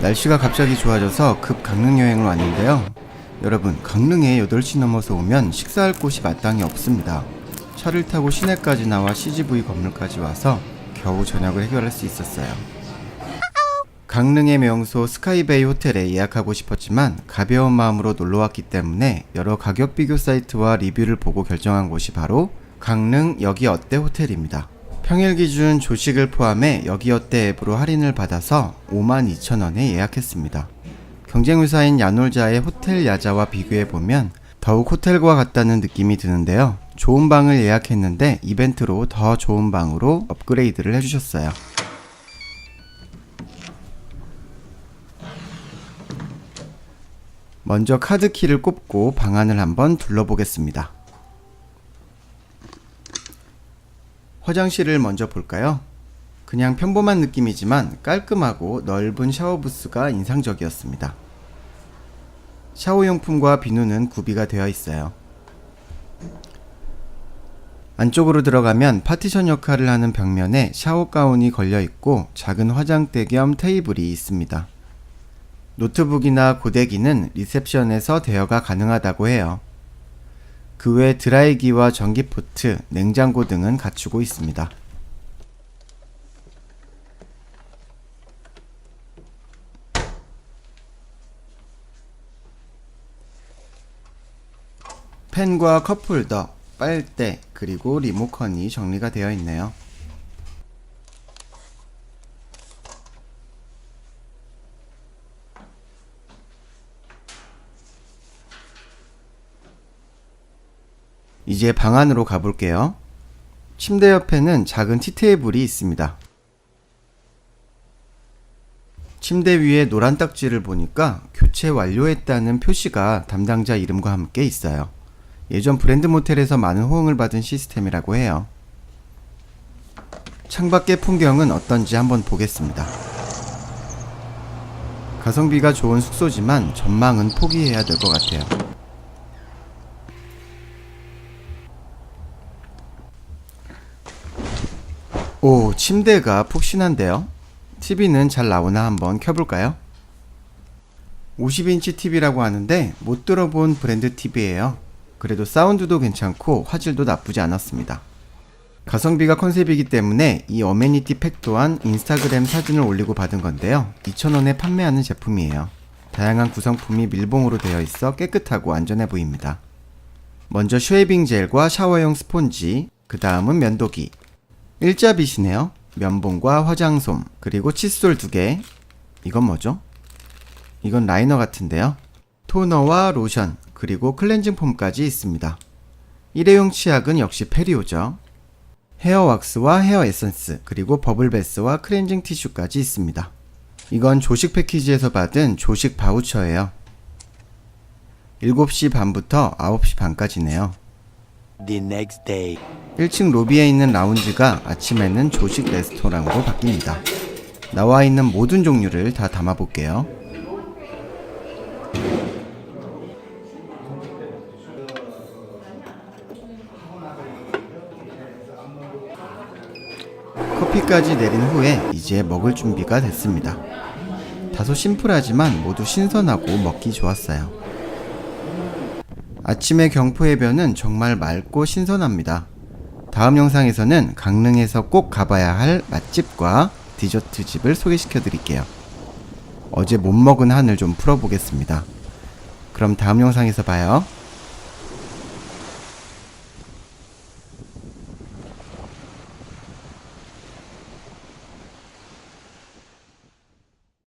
날씨가 갑자기 좋아져서 급 강릉 여행을 왔는데요. 여러분, 강릉에 8시 넘어서 오면 식사할 곳이 마땅히 없습니다. 차를 타고 시내까지 나와 CGV 건물까지 와서 겨우 저녁을 해결할 수 있었어요. 강릉의 명소 스카이베이 호텔에 예약하고 싶었지만 가벼운 마음으로 놀러 왔기 때문에 여러 가격 비교 사이트와 리뷰를 보고 결정한 곳이 바로 강릉 여기 어때 호텔입니다. 평일 기준 조식을 포함해 여기 어때 앱으로 할인을 받아서 52,000원에 예약했습니다. 경쟁회사인 야놀자의 호텔 야자와 비교해 보면 더욱 호텔과 같다는 느낌이 드는데요. 좋은 방을 예약했는데 이벤트로 더 좋은 방으로 업그레이드를 해주셨어요. 먼저 카드키를 꼽고 방안을 한번 둘러보겠습니다. 화장실을 먼저 볼까요? 그냥 평범한 느낌이지만 깔끔하고 넓은 샤워 부스가 인상적이었습니다. 샤워용품과 비누는 구비가 되어 있어요. 안쪽으로 들어가면 파티션 역할을 하는 벽면에 샤워 가운이 걸려 있고 작은 화장대 겸 테이블이 있습니다. 노트북이나 고데기는 리셉션에서 대여가 가능하다고 해요. 그 외 드라이기와 전기포트, 냉장고 등은 갖추고 있습니다. 펜과 컵홀더, 빨대, 그리고 리모컨이 정리가 되어 있네요. 이제 방 안으로 가볼게요. 침대 옆에는 작은 티테이블이 있습니다. 침대 위에 노란 딱지를 보니까 교체 완료했다는 표시가 담당자 이름과 함께 있어요. 예전 브랜드 모텔에서 많은 호응을 받은 시스템이라고 해요. 창밖의 풍경은 어떤지 한번 보겠습니다. 가성비가 좋은 숙소지만 전망은 포기해야 될 것 같아요. 오, 침대가 푹신한데요? TV는 잘 나오나 한번 켜볼까요? 50인치 TV라고 하는데 못 들어본 브랜드 TV예요. 그래도 사운드도 괜찮고 화질도 나쁘지 않았습니다. 가성비가 컨셉이기 때문에 이 어메니티 팩 또한 인스타그램 사진을 올리고 받은 건데요. 2,000원에 판매하는 제품이에요. 다양한 구성품이 밀봉으로 되어 있어 깨끗하고 안전해 보입니다. 먼저 쉐이빙 젤과 샤워용 스폰지, 그 다음은 면도기, 일자빗이네요. 면봉과 화장솜, 그리고 칫솔 두 개. 이건 뭐죠? 이건 라이너 같은데요. 토너와 로션, 그리고 클렌징 폼까지 있습니다. 일회용 치약은 역시 페리오죠. 헤어 왁스와 헤어 에센스, 그리고 버블베스와 클렌징 티슈까지 있습니다. 이건 조식 패키지에서 받은 조식 바우처예요. 7시 반부터 9시 반까지네요. the next day. 1층 로비에 있는 라운지가 아침에는 조식 레스토랑으로 바뀝니다. 나와 있는 모든 종류를 다 담아볼게요. 커피까지 내린 후에 이제 먹을 준비가 됐습니다. 다소 심플하지만 모두 신선하고 먹기 좋았어요. 아침의 경포해변은 정말 맑고 신선합니다. 다음 영상에서는 강릉에서 꼭 가봐야 할 맛집과 디저트 집을 소개시켜 드릴게요. 어제 못 먹은 한을 좀 풀어보겠습니다. 그럼 다음 영상에서 봐요.